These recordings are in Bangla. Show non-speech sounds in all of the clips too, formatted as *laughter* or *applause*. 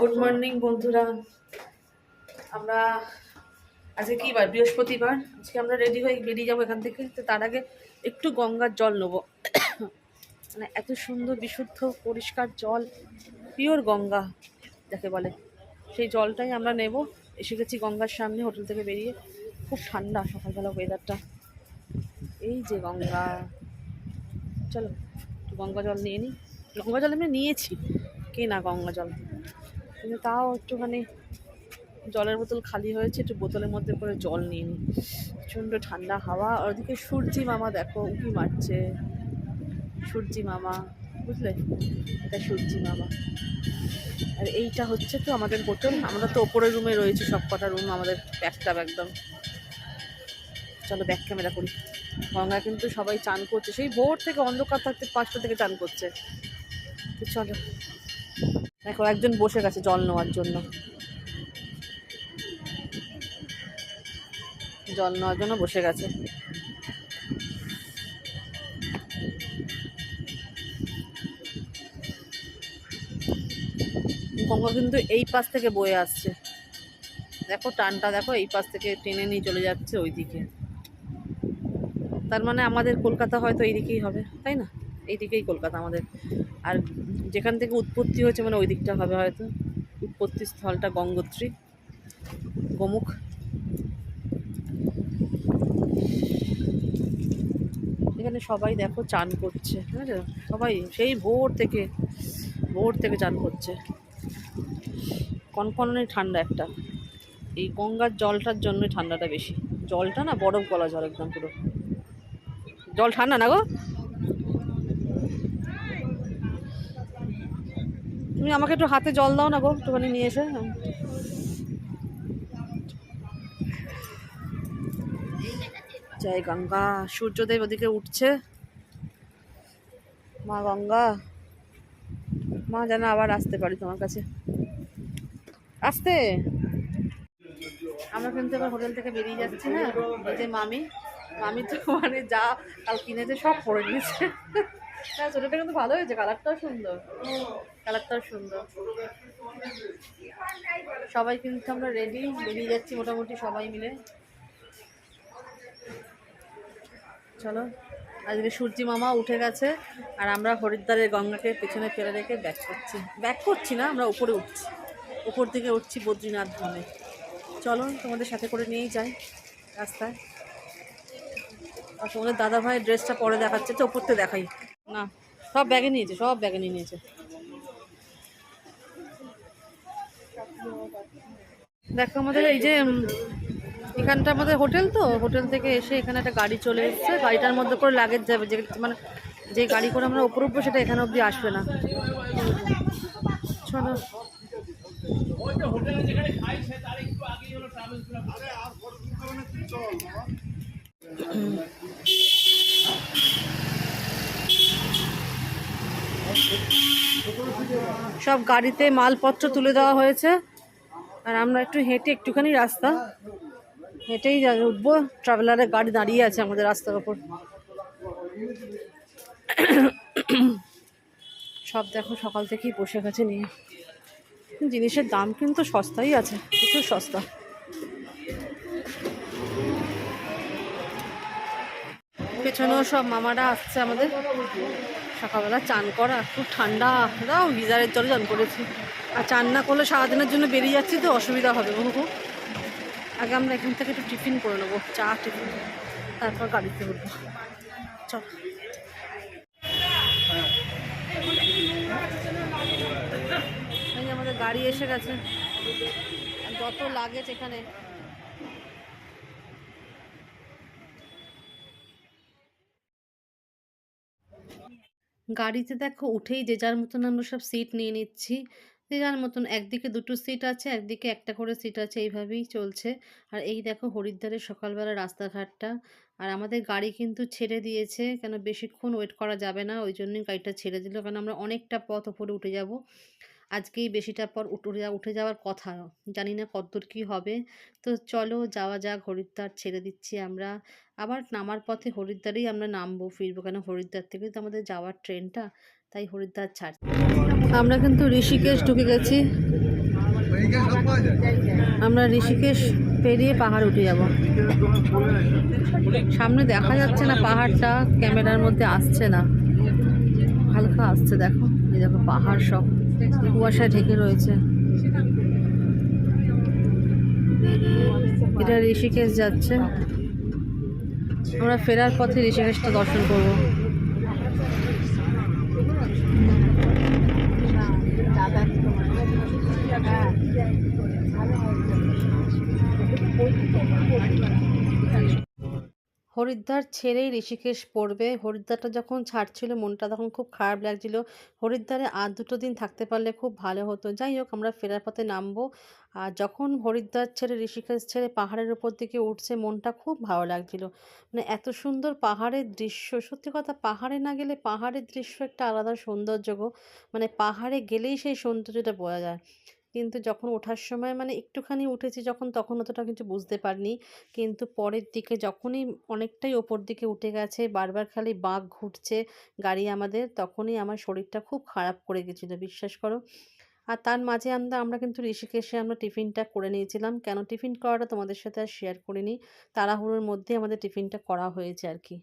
গুড মর্নিং বন্ধুরা। আমরা আজকে কী বার? বৃহস্পতিবার। আজকে আমরা রেডি হয়ে বেরিয়ে যাব এখান থেকে। তো তার আগে একটু গঙ্গার জল নেব। মানে এত সুন্দর, বিশুদ্ধ, পরিষ্কার জল পিওর গঙ্গা, যাকে বলে। সেই জলটাই আমরা নেব। এসে গেছি গঙ্গার সামনে হোটেল থেকে বেরিয়ে। খুব ঠান্ডা সকালবেলা ওয়েদারটা এই যে গঙ্গা। চলো গঙ্গা জল নিয়ে নিই গঙ্গা জল আমি নিয়েছি। কে না গঙ্গা জল? কিন্তু তাও একটুখানি জলের বোতল খালি হয়েছে, একটু বোতলের মধ্যে করে জল নিয়ে নিই প্রচণ্ড ঠান্ডা হাওয়া, আর ওদিকে সূর্যি মামা দেখো, উঁকি মারছে। সূর্যি মামা, বুঝলে? এটা সূর্যি মামা। আর এইটা হচ্ছে তো আমাদের হোটেল, আমরা তো ওপরের রুমে রয়েছি সব কটা রুম আমাদের প্যাকটাপ একদম। চলো ব্যাক ক্যামেরা করি। গঙ্গা কিন্তু সবাই চান করছে, সেই ভোর থেকে অন্ধকার থাকতে পাঁচটা থেকে চান করছে। তো চলো। দেখো, একজন বসে গেছে জল নেওয়ার জন্য। জল নেওয়ার জন্য বসে গেছে। গঙ্গা কিন্তু এই পাশ থেকে বয়ে আসছে। দেখো, টানটা দেখো, এই পাশ থেকে টেনে নিয়ে চলে যাচ্ছে ওই দিকে তার মানে আমাদের কলকাতা হয়তো এই দিকেই হবে, তাই না? এই দিকেই কলকাতা আমাদের। আর যেখান থেকে উৎপত্তি হয়েছে মানে ওই দিকটা হবে হয়তো। উৎপত্তি স্থলটা গঙ্গোত্রী, গোমুখ। এখানে সবাই দেখো চান করছে বুঝেছ সবাই সেই ভোর থেকে ভোর থেকে চান করছে। কনকনে ঠান্ডা একটা। এই গঙ্গার জলটার জন্যই ঠান্ডাটা বেশি। জলটা না বরফ গলা জল একদম পুরো। জল ঠান্ডা না গো? তুমি আমাকে একটু হাতে জল দাও না গো, একটুখানি নিয়ে এসে। জয় গঙ্গা, সূর্যদেব ওদিকে উঠছে। মা গঙ্গা, মা যেন আবার আসতে পারি তোমার কাছে। আসতে। আমরা কিন্তু এবার হোটেল থেকে বেরিয়ে যাচ্ছি না? এই যে মামি মামি তো মানে যা কাল কিনেছে সব পরে নিয়েছে। হ্যাঁ *laughs* ছোটোটা কিন্তু ভালো হয়েছে কালারটাও সুন্দর। কালারটাও সুন্দর। সবাই কিন্তু আমরা রেডি বেরিয়ে যাচ্ছি মোটামুটি সবাই মিলে। চলো, আজকে সূর্যি মামা উঠে গেছে, আর আমরা হরিদ্বারের গঙ্গাকে পেছনে ফেলে রেখে ব্যাক করছি। ব্যাক করছি না, আমরা উপরে উঠছি। উপর দিকে উঠছি বদ্রীনাথ ধামে। চলো, তোমাদের সাথে করে নিয়েই যাই রাস্তায়। আর তোমাদের দাদা ভাইয়ের ড্রেসটা পরে দেখাচ্ছে, তো ওপরতে দেখাই। না, সব ব্যাগে নিয়েছে, সব ব্যাগে নিয়ে নিয়েছে। দেখো আমাদের এই যে এখানটা আমাদের হোটেল তো, হোটেল থেকে এসে এখানে একটা গাড়ি চলে এসেছে। গাড়িটার মধ্যে করে লাগেজ যাবে। যে মানে যে গাড়ি করে আমরা ওপর উঠবো সেটা এখানে অবধি আসবে না। চলো। সব গাড়িতে মালপত্র তুলে দেওয়া হয়েছে। আর আমরা একটু হেঁটে একটুখানি রাস্তা। হেঁটেই উঠবো। ট্রাভেলারের গাড়ি দাঁড়িয়ে আছে আমাদের রাস্তার ওপর। সব দেখো, সকাল থেকেই বসে গেছে নিয়ে। জিনিসের দাম কিন্তু সস্তাই আছে, প্রচুর সস্তা। পেছনেও সব মামারা আসছে আমাদের। সকালবেলা চান করা, খুব ঠান্ডা। দাও, গিজারের জল চান করেছি। আর চান না করলে সারাদিনের জন্য বেরিয়ে যাচ্ছি তো অসুবিধা হবে বহু আগে আমরা এখান থেকে একটু টিফিন করে নেব, চা, টিফিন, তারপর গাড়িতে উঠবো। চল। আমাদের গাড়ি এসে গেছে। যত লাগেজ এখানে। গাড়িতে দেখো উঠেই যে যার মতন আমরা সব সিট নিয়ে নিচ্ছি। যে যার মতন একদিকে দুটো সিট আছে, একদিকে একটা করে সিট আছে, এইভাবেই চলছে। আর এই দেখো হরিদ্বারের সকালবেলা রাস্তাঘাটটা। আর আমাদের গাড়ি কিন্তু ছেড়ে দিয়েছে, কেন বেশিক্ষণ ওয়েট করা যাবে না, ওই জন্যই গাড়িটা ছেড়ে দিল কারণ আমরা অনেকটা পথ ওপরে উঠে যাব। আজকেই বেশিটা পর উঠে উঠে যাওয়ার কথা, জানি না কতদূর কী হবে। তো চলো যাওয়া যাক, হরিদ্বার ছেড়ে দিচ্ছি আমরা। আবার নামার পথে হরিদ্বারেই আমরা নামবো, ফিরবো, কেন হরিদ্বার থেকে তো আমাদের যাওয়ার ট্রেনটা তাই হরিদ্বার ছাড় আমরা কিন্তু ঋষিকেশ ঢুকে গেছি। আমরা ঋষিকেশ পেরিয়ে পাহাড় উঠে যাব। সামনে দেখা যাচ্ছে না পাহাড়টা, ক্যামেরার মধ্যে আসছে না। হালকা আসছে, দেখো। এই দেখো পাহাড় সব। কুয়াশায় ঢেকে রয়েছে। এটা ঋষিকেশ যাচ্ছে। আমরা ফেরার পথে ঋষিকেশটা দর্শন করব। হরিদ্বার ছেড়েই ঋষিকেশ পড়বে। হরিদ্বারটা যখন ছাড়ছিল, মনটা তখন খুব খারাপ লাগছিল। হরিদ্বারে আর দুটো দিন থাকতে পারলে খুব ভালো হতো। যাই হোক, আমরা ফেরার পথে নামবো। আর যখন হরিদ্বার ছেড়ে ঋষিকেশ ছেড়ে পাহাড়ের উপর দিকে উঠছে, মনটা খুব ভালো লাগছিল। মানে এত সুন্দর পাহাড়ের দৃশ্য। সত্যি কথা, পাহাড়ে না গেলে পাহাড়ের দৃশ্য একটা আলাদা সৌন্দর্য গো। মানে পাহাড়ে গেলেই সেই সৌন্দর্যটা বোঝা যায়। কিন্তু যখন ওঠার সময় মানে একটুখানি উঠেছি যখন, তখন অতটা কিছু বুঝতে পারিনি। কিন্তু পরের দিকে যখনই অনেকটাই ওপর দিকে উঠে গেছে, বারবার খালি বাঘ ঘুরছে গাড়ি আমাদের, তখনই আমার শরীরটা খুব খারাপ করে গেছিল, বিশ্বাস করো। আর তার মাঝে আমরা আমরা কিন্তু ঋষিকেশে আমরা টিফিনটা করে নিয়েছিলাম। কেন টিফিন করাটা তোমাদের সাথে আর শেয়ার করিনি? তাড়াহুড়োর মধ্যে আমাদের টিফিনটা করা হয়েছে আর কি।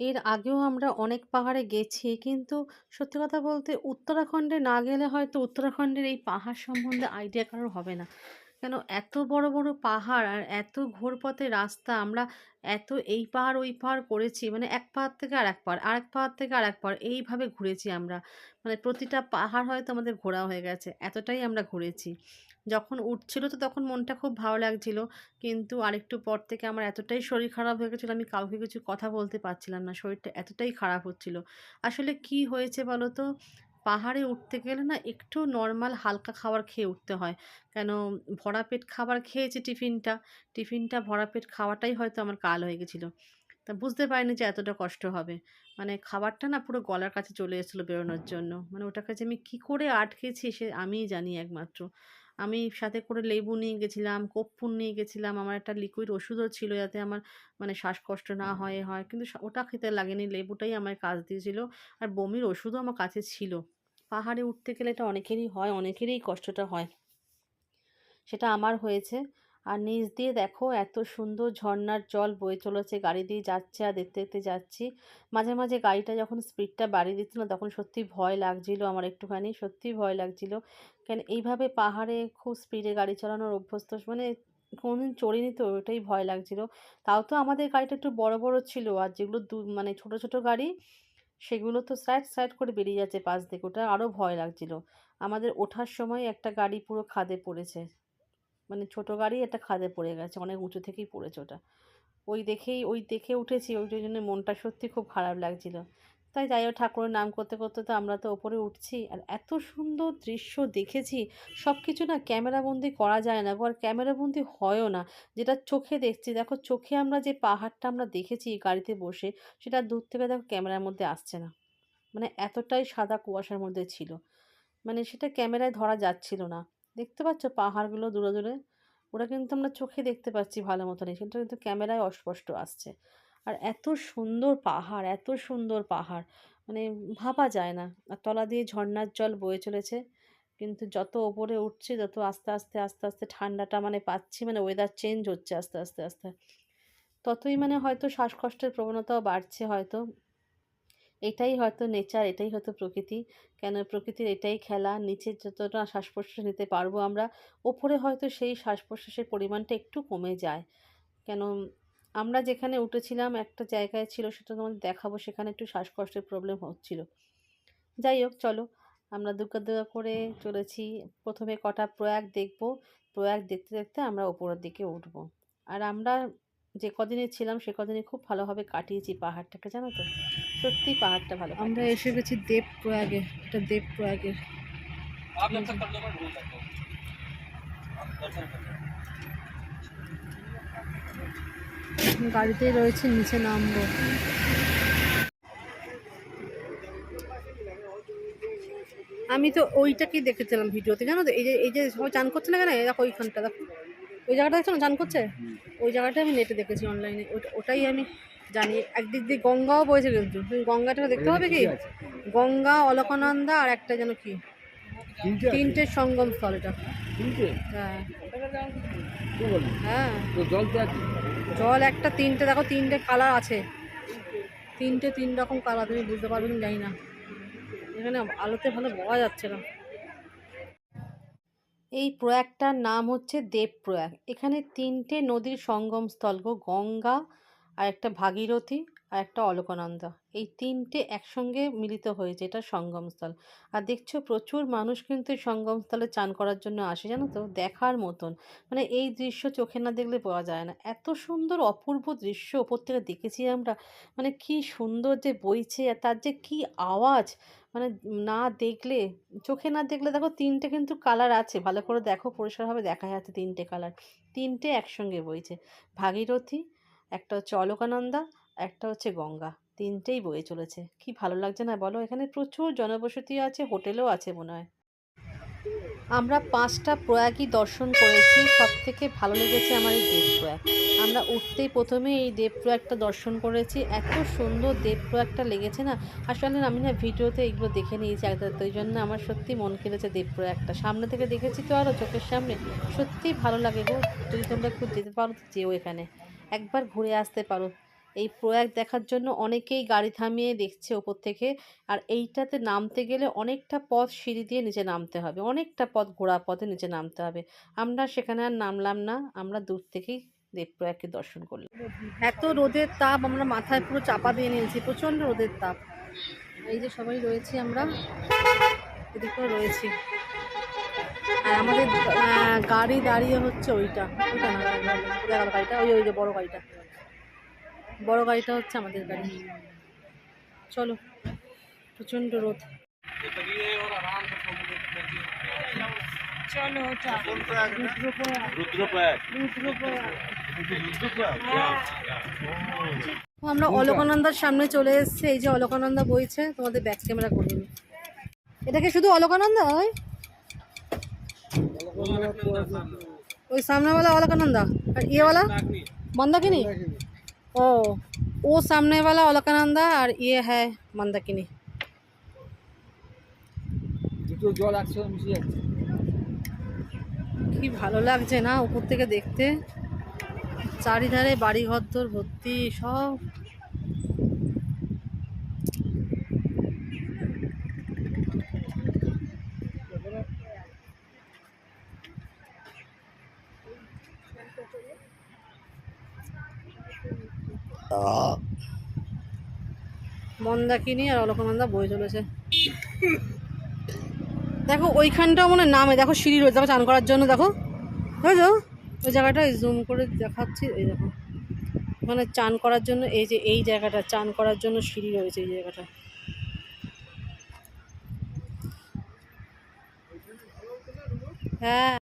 এর আগেও আমরা অনেক পাহাড়ে গেছি, কিন্তু সত্যি কথা বলতে উত্তরাখণ্ডে না গেলে হয়তো উত্তরাখণ্ডের এই পাহাড় সম্বন্ধে আইডিয়া কারোর হবে না। কেন এত বড় বড় পাহাড় আর এত ঘোরপথে রাস্তা, আমরা এত এই পাহাড়, ওই পাহাড় করেছি মানে এক পাহাড় থেকে আর এক পাহাড় আর এক পাহাড় থেকে আর এক পাহাড়, এইভাবে ঘুরেছি আমরা। মানে প্রতিটা পাহাড় হয়তো আমাদের ঘোরা হয়ে গেছে, এতটাই আমরা ঘুরেছি। যখন উঠছিল তো তখন মনটা খুব ভালো লাগছিল। কিন্তু আরেকটু পর থেকে আমার এতটাই শরীর খারাপ হয়ে গেছিল, আমি কাউকে কিছু কথা বলতে পারছিলাম না। শরীরটা এতটাই খারাপ হচ্ছিল। আসলে কি হয়েছে বলো তো? পাহাড়ে উঠতে গেলে না একটু নর্মাল হালকা খাবার খেয়ে উঠতে হয়। কেন? ভরা পেট খাবার খেয়েছি টিফিনটা। টিফিনটা, ভরা পেট খাওয়াটাই হয়তো আমার কাল হয়ে গেছিল। তা বুঝতে পারিনি যে এতটা কষ্ট হবে। মানে খাবারটা না পুরো গলার কাছে চলে এসেছিল বেরোনোর জন্য। মানে ওটাকে যে আমি কী করে আটকেছি সে আমিই জানি একমাত্র। আমি সাথে করে লেবু নিয়ে গেছিলাম কর্পূর নিয়ে গেছিলাম। আমার একটা লিকুইড ওষুধও ছিল যাতে আমার মানে শ্বাসকষ্ট না হয় হয়। কিন্তু ওটা খেতে লাগেনি। লেবুটাই আমার কাজ দিয়েছিল। আর বমির ওষুধও আমার কাছে ছিল। পাহাড়ে উঠতে গেলে এটা অনেকেরই হয় অনেকেরই কষ্টটা হয়। সেটা আমার হয়েছে। আর নিচ দিয়ে দেখো এত সুন্দর ঝর্নার জল বয়ে চলেছে, গাড়ি দিয়ে যাচ্ছে আর দেখতে দেখতে যাচ্ছি। মাঝে মাঝে গাড়িটা যখন স্পিডটা বাড়িয়ে দিচ্ছিল তখন সত্যি ভয় লাগছিল আমার একটুখানি সত্যি ভয় লাগছিল। কেন এইভাবে পাহাড়ে খুব স্পিডে গাড়ি চালানোর অভ্যস্ত মানে কোনোদিন চড়িনি তো, ওটাই ভয় লাগছিল। তাও তো আমাদের গাড়িটা একটু বড় বড় ছিল আর যেগুলো দু মানে ছোট ছোট গাড়ি, সেগুলো তো সাইড সাইড করে বেরিয়ে যাচ্ছে পাশ থেকে ওটা আরও ভয় লাগছিল। আমাদের ওঠার সময় একটা গাড়ি পুরো খাদে পড়েছে। মানে ছোটো গাড়ি একটা খাদে পড়ে গেছে, অনেক উঁচু থেকেই পড়েছে ওটা। ওই দেখেই, ওই দেখে উঠেছি, ওই জন্য মনটা সত্যি খুব খারাপ লাগছিল। তাই যাই হোক, ঠাকুরের নাম করতে করতে তো আমরা তো ওপরে উঠছি, আর এত সুন্দর দৃশ্য দেখেছি সব কিছু না ক্যামেরাবন্দি করা যায় না আর ক্যামেরাবন্দি হয়ও না। যেটা চোখে দেখছি, দেখো চোখে আমরা যে পাহাড়টা আমরা দেখেছি গাড়িতে বসে, সেটা দূর থেকে দেখো ক্যামেরার মধ্যে আসছে না। মানে এতটাই সাদা কুয়াশার মধ্যে ছিল। মানে সেটা ক্যামেরায় ধরা যাচ্ছিল না। দেখতে পাচ্ছ পাহাড়গুলো দূরে দূরে? ওটা কিন্তু আমরা চোখে দেখতে পাচ্ছি ভালো মতনই। সেটা কিন্তু ক্যামেরায় অস্পষ্ট আসছে। আর এত সুন্দর পাহাড়, এত সুন্দর পাহাড়। মানে ভাবা যায় না। আর তলা দিয়ে ঝর্নার জল বয়ে চলেছে। কিন্তু যত ওপরে উঠছে তত আস্তে আস্তে আস্তে আস্তে ঠান্ডাটা মানে পাচ্ছি মানে ওয়েদার চেঞ্জ হচ্ছে আস্তে আস্তে আস্তে। ততই মানে হয়তো শ্বাসকষ্টের প্রবণতাও বাড়ছে হয়তো। এটাই হয়তো নেচার এটাই হয়তো প্রকৃতি। কেন প্রকৃতির এটাই খেলা, নিচে যতটা শ্বাস প্রশ্বাস নিতে পারব আমরা, ওপরে হয়তো সেই শ্বাস প্রশ্বাসের পরিমাণটা একটু কমে যায়। কেন আমরা যেখানে উঠেছিলাম, একটা জায়গায় ছিল, সেটা তোমাদের দেখাবো, সেখানে একটু শ্বাসকষ্টের প্রবলেম হচ্ছিল। যাই হোক, চলো, আমরা দুর্গা দুর্গা করে চলেছি। প্রথমে কটা প্রয়াগ দেখব। প্রয়াগ দেখতে দেখতে আমরা ওপরের দিকে উঠব। আর আমরা যে কদিনে ছিলাম সে কদিনে খুব ভালোভাবে কাটিয়েছি পাহাড়টাকে জানো তো? সত্যি পাহাড়টা ভালো আমরা এসে গেছি দেব প্রয়াগে এটা দেব প্রয়াগে গাড়িতে রয়েছে নিচে নামবো। আমি তো ওইটাকেই দেখেছিলাম ভিডিওতে জানো তো? এই যে এই যে সবাই চান করছে না কেন? দেখো ওইখানটা দেখো। ওই জায়গাটা দেখছ না? চান করছে? ওই জায়গাটা আমি নেটে দেখেছি অনলাইনে ওটাই আমি জানি। একদিক দিয়ে গঙ্গাও বয়েছে কিন্তু। তুমি গঙ্গাটা দেখতে হবে কি? গঙ্গা অলকানন্দা আর একটা যেন কি? তিনটে সঙ্গম স্থল এটা। হ্যাঁ। হ্যাঁ। জল একটা তিনটে দেখো তিনটে কালার আছে। তিনটে তিন রকম কালার তুমি বুঝতে পারবে জানি না। এখানে আলোতে ভালো বোঝা যাচ্ছে না। এই প্রয়াগটার নাম হচ্ছে দেব প্রয়াগ এখানে তিনটে নদীর সঙ্গম স্থল গো গঙ্গা আর একটা ভাগীরথী আর একটা অলকানন্দা। এই তিনটে একসঙ্গে মিলিত হয়েছে এটা সঙ্গমস্থল। আর দেখছ, প্রচুর মানুষ কিন্তু এই সঙ্গমস্থলে চান করার জন্য আসে, জানো তো? দেখার মতন। মানে এই দৃশ্য চোখে না দেখলে পাওয়া যায় না। এত সুন্দর অপূর্ব দৃশ্য ওপর থেকে দেখেছি আমরা। মানে কি সুন্দর যে বইছে আর তার যে কি আওয়াজ! মানে না দেখলে, চোখে না দেখলে দেখো তিনটে কিন্তু কালার আছে। ভালো করে দেখো, পরিষ্কারভাবে দেখা যাচ্ছে তিনটে কালার তিনটে একসঙ্গে বইছে। ভাগীরথী, একটা হচ্ছে অলকানন্দা, একটা হচ্ছে গঙ্গা। তিনটেই বয়ে চলেছে। কি ভালো লাগছে না বলো? এখানে প্রচুর জনবসতি আছে, হোটেলও আছে মনে হয়। আমরা পাঁচটা প্রয়াগই দর্শন করেছি। সব থেকে ভালো লেগেছে আমার এই দেবপ্রয়াগ। আমরা উঠতেই প্রথমে এই দেবপ্রয়াগটা দর্শন করেছি। এত সুন্দর দেবপ্রয়াগটা লেগেছে না? আসলে আমি না ভিডিওতে এগুলো দেখে নিয়েছি একবার তো ওই জন্য আমার সত্যি মন কেড়েছে দেবপ্রয়াগটা। সামনে থেকে দেখেছি তো আরও চোখের সামনে। সত্যিই ভালো লাগে গো। যদি তোমরা একটু যেতে পারো যেও এখানে। একবার ঘুরে আসতে পারো। এই প্রয়াগ দেখার জন্য অনেকেই গাড়ি থামিয়ে দেখছে ওপর থেকে। আর এইটাতে নামতে গেলে অনেকটা পথ সিঁড়ি দিয়ে নিচে নামতে হবে। অনেকটা পথ ঘোড়া পথে নিচে নামতে হবে। আমরা সেখানে আর নামলাম না। আমরা দূর থেকেই দেবপ্রয়াগকে দর্শন করলাম। এত রোদের তাপ আমরা মাথায় পুরো চাপা দিয়ে নিয়েছি প্রচণ্ড রোদের তাপ। এই যে সবাই রয়েছি আমরা এদিকেও রয়েছি। আর আমাদের গাড়ি দাঁড়িয়ে হচ্ছে ওইটা ওইটা না গাড়িটা ওই ওই যে বড় গাড়িটা। বড় গাড়িটা হচ্ছে আমাদের গাড়ি। চলো প্রচণ্ড রোদ। চলো রুদ্রপ্রয়াগ। রুদ্রপ্রয়াগ। রুদ্রপ্রয়াগ। আমরা অলোকানন্দার সামনে চলে এসেছি। এই যে অলোকানন্দা বইছে তোমাদের ব্যাক ক্যামেরা করিনি এটা কি শুধু অলকানন্দা ওই ওই সামনেওয়ালা অলোকানন্দা? আর ইয়েওয়ালা? মন্দাকিনী? ও ও সামনেওয়ালা অলকানন্দা আর ইয়ে হ্যাঁ মন্দাকিনী। জল কি ভালো লাগছে না উপর থেকে দেখতে। চারিধারে বাড়ি ঘরদোর ভর্তি সব। মন্দাকিনী আর অলকানন্দা বয়ে চলেছে। দেখো, ওইখানটাও মনে নামে। দেখো, সিঁড়ি রয়েছে। দেখো, চান করার জন্য। দেখো, বুঝেছ? ওই জায়গাটা জুম করে দেখাচ্ছি, এই দেখো। মানে চান করার জন্য, এই যে এই জায়গাটা, চান করার জন্য সিঁড়ি রয়েছে এই জায়গাটা। হ্যাঁ।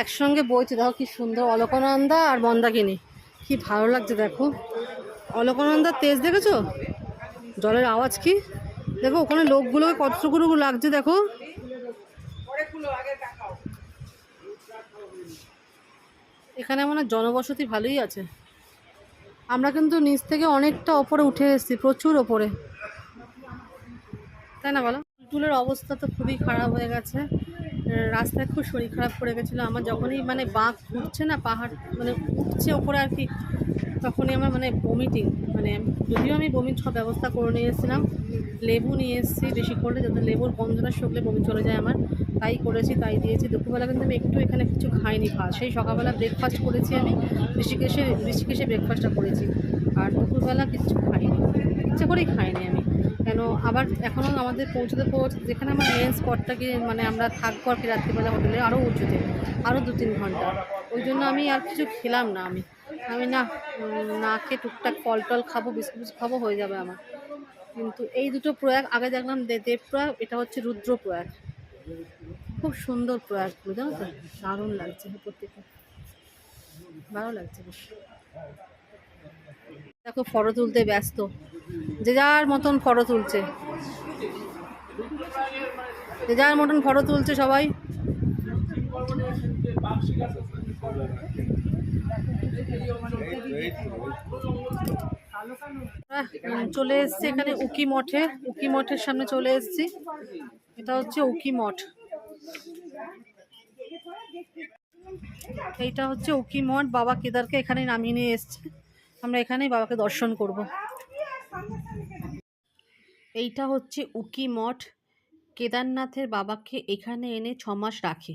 একসঙ্গে বইছে দেখো কি সুন্দর অলকানন্দা আর মন্দাকিনী। কি ভালো লাগছে, দেখো। অলকানন্দার তেজ দেখেছ? জলের আওয়াজ কি? দেখো, ওখানে লোকগুলোকে কতটুকু লাগছে, দেখো। এখানে মনে জনবসতি ভালোই আছে। আমরা কিন্তু নিচ থেকে অনেকটা ওপরে উঠে এসেছি, প্রচুর ওপরে। তাই না বলো? টুলের অবস্থা তো খুবই খারাপ হয়ে গেছে। রাস্তায় খুব শরীর খারাপ করে গেছিল। আমার যখনই মানে বাঁক উঠছে না, পাহাড় মানে উঠছে ওপরে আর কি, তখনই আমার মানে বমিটিং মানে যদিও আমি বমির সব ব্যবস্থা করে নিয়ে এসেছিলাম, লেবু নিয়ে এসেছি বেশি করে যাতে লেবুর গন্ধটা শুকলে বমি চলে যায় আমার, তাই করেছি, তাই দিয়েছি। দুপুরবেলা কিন্তু আমি একটু এখানে কিছু খাইনি ভাত, সেই সকালবেলা ব্রেকফাস্ট করেছি আমি, ঋষিকেশে ঋষিকেশে ব্রেকফাস্টটা করেছি, আর দুপুরবেলা কিছু খাইনি, ইচ্ছা করেই খাইনি আমি। কেন? আবার এখনও আমাদের পৌঁছতে পৌঁছতে যেখানে আমার মেন স্পটটাকে মানে আমরা থাকব আর কি রাত্রিবেলা হোটেলে আরও উঁচুতে আরও দু তিন ঘণ্টা। ওই জন্য আমি আর কিছু খেলাম না আমি। আমি না না খেয়ে টুকটাক ফল টল খাব বিস্কুট খাব, হয়ে যাবে আমার। কিন্তু এই দুটো প্রয়াগ, আগে দেখলাম দেব প্রয়াগ, এটা হচ্ছে রুদ্র প্রয়াগ। খুব সুন্দর প্রয়াগগুলো, জানো তো? দারুণ লাগছে থেকে ভালো লাগছে দেখো ফটো তুলতে ব্যস্ত। যে যার মতন ফটো তুলছে। যে যার মতন ফটো তুলছে সবাই। চলে এসছি এখানে উকি মঠে। উকি মঠের সামনে চলে এসছি। এটা হচ্ছে উকি মঠ। এইটা হচ্ছে উকি মঠ। বাবা কেদারকে এখানে নামিয়ে নিয়ে এসছে। আমরা এখানেই বাবাকে দর্শন করব। এইটা হচ্ছে উকি মঠ। কেদারনাথের বাবাকে এখানে এনে ছ মাস রাখে।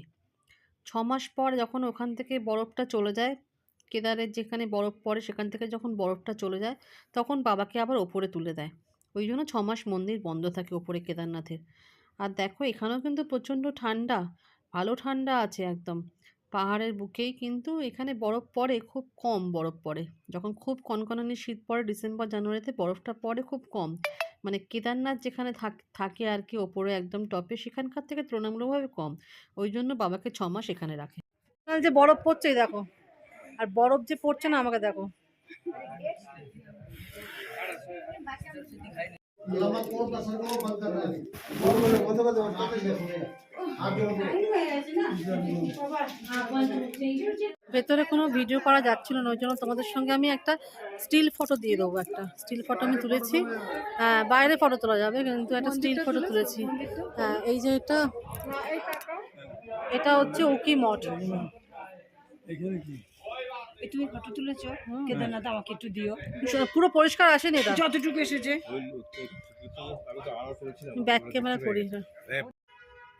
ছ মাস পর যখন ওখান থেকে বরফটা চলে যায়, কেদারের যেখানে বরফ পড়ে সেখান থেকে যখন বরফটা চলে যায়, তখন বাবাকে আবার ওপরে তুলে দেয়। ওই জন্য ছ মাস মন্দির বন্ধ থাকে ওপরে কেদারনাথের। আর দেখো এখানেও কিন্তু প্রচণ্ড ঠান্ডা, ভালো ঠান্ডা আছে একদম। পাহাড়ের বুকেই কিন্তু এখানে বরফ পড়ে খুব কম বরফ পড়ে। যখন খুব কনকনানি শীত পড়ে ডিসেম্বর, জানুয়ারিতে বরফটা পড়ে খুব কম। মানে কেদারনাথ যেখানে থাক- আর কি, ওপরে একদম টপে সেখানকার থেকে তুলনামূলকভাবে কম। ওই জন্য বাবাকে ছ মাস এখানে রাখে। যে বরফ পড়ছে দেখো। আর বরফ যে পড়ছে না, আমাকে দেখো। ভেতরে কোনো ভিডিও করা যাচ্ছিল না, ওই জন্য তোমাদের সঙ্গে আমি একটা স্টিল ফটো দিয়ে দেবো একটা। স্টিল ফটো আমি তুলেছি। হ্যাঁ বাইরে ফটো তোলা যাবে, কিন্তু একটা স্টিল ফটো তুলেছি। হ্যাঁ এই যে এটা এটা হচ্ছে উকি মঠ। তুমি ফটো তুলেছো কেদারনাথ আমাকে একটু দিও। পুরো পরিষ্কার আসেনি এটা। যতটুকু এসেছে। ব্যাক ক্যামেরা করি না।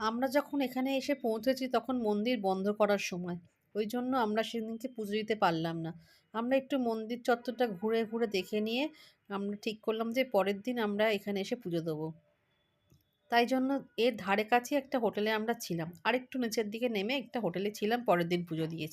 আমরা যখন এখানে এসে পৌঁছেছি তখন মন্দির বন্ধ করার সময়। ওই জন্য আমরা সেদিনকে পুজো দিতে পারলাম না। আমরা একটু মন্দির চত্বরটা ঘুরে ঘুরে দেখে নিয়ে আমরা ঠিক করলাম যে পরের দিন আমরা এখানে এসে পুজো দেবো। তাই জন্য এর ধারে কাছে একটা হোটেলে আমরা ছিলাম। আর একটু নিচের দিকে নেমে একটা হোটেলে ছিলাম পরের দিন পুজো দিয়েছি।